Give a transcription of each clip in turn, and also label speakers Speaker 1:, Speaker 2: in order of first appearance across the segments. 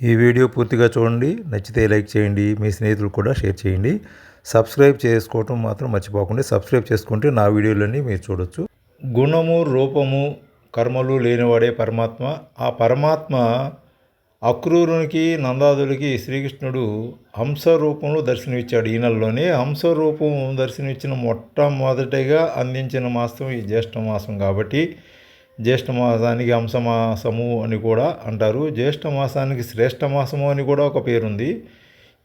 Speaker 1: ఈ వీడియో పూర్తిగా చూడండి. నచ్చితే లైక్ చేయండి. మీ స్నేహితులు కూడా షేర్ చేయండి. సబ్స్క్రైబ్ చేసుకోవటం మాత్రం మర్చిపోకుండా. సబ్స్క్రైబ్ చేసుకుంటే నా వీడియోలన్నీ మీరు చూడొచ్చు. గుణము రూపము కర్మలు లేనివాడే పరమాత్మ. ఆ పరమాత్మ అక్రూరునికి నందాదులకి శ్రీకృష్ణుడు హంస రూపంలో దర్శనమిచ్చాడు. ఈ నెలలోనే హంస రూపం దర్శనమిచ్చిన మొట్టమొదటిగా అందించిన మాసం ఈ జ్యేష్ఠ మాసం కాబట్టి జ్యేష్ఠ మాసానికి అని కూడా అంటారు. జ్యేష్ఠ మాసానికి శ్రేష్ఠ మాసము అని కూడా ఒక పేరుంది.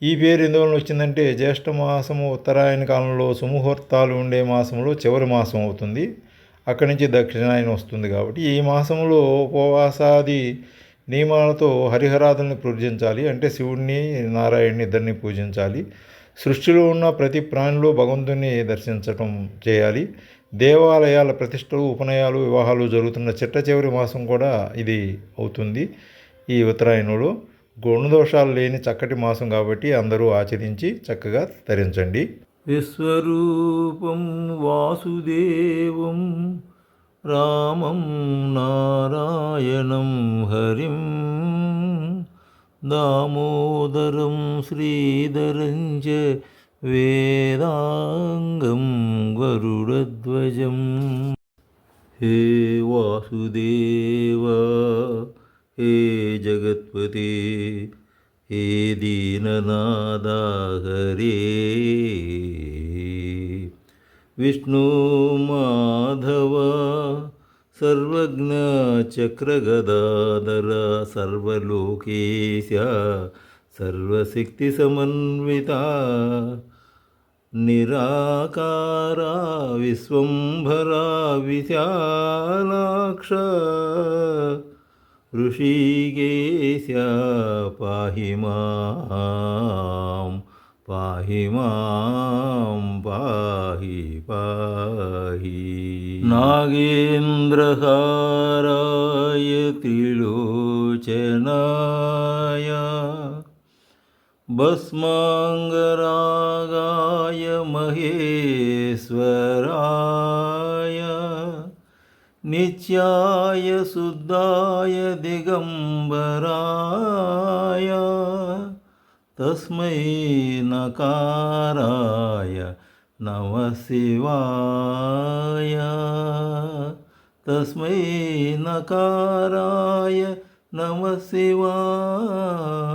Speaker 1: ఈ పేరు ఎందువలన వచ్చిందంటే జ్యేష్ఠ మాసము ఉత్తరాయణ కాలంలో సుముహూర్తాలు ఉండే మాసంలో చివరి మాసం అవుతుంది. అక్కడి నుంచి దక్షిణాయన వస్తుంది కాబట్టి ఈ మాసంలో ఉపవాసాది నియమాలతో హరిహరాదుల్ని పూజించాలి. అంటే శివుడిని నారాయణని ఇద్దరిని పూజించాలి. సృష్టిలో ఉన్న ప్రతి ప్రాణిలో భగవంతుని దర్శించటం చేయాలి. దేవాలయాల ప్రతిష్టలు ఉపనయాలు వివాహాలు జరుగుతున్న చిట్ట చివరి మాసం కూడా ఇది అవుతుంది. ఈ ఉత్తరాయణంలో గుణదోషాలు లేని చక్కటి మాసం కాబట్టి అందరూ ఆచరించి చక్కగా తరించండి
Speaker 2: విశ్వరూపం వాసుదేవం రామం నారాయణం హరిం దామోదరం శ్రీధరం చ వేదాంగం గరుడద్వ भजम हे वासुदेव हे जगत्पते हे दीननादा विष्णु माधव सर्वज्ञचक्रगदाधर सर्वलोकेश सर्वशक्तिसमन्विता निराकारा विश्वम्भरा विशालाक्ष। ऋषिकेश्या पाहि मां पाहि मां पाहि पाहि। नागेन्द्रहाराय त्रिलोचनाय भस्माङ्गरागाय महेश्वराय नित्याय शुद्धाय दिगम्बराय तस्मै नकाराय नमः शिवाय तस्मै नकाराय नमः शिवाय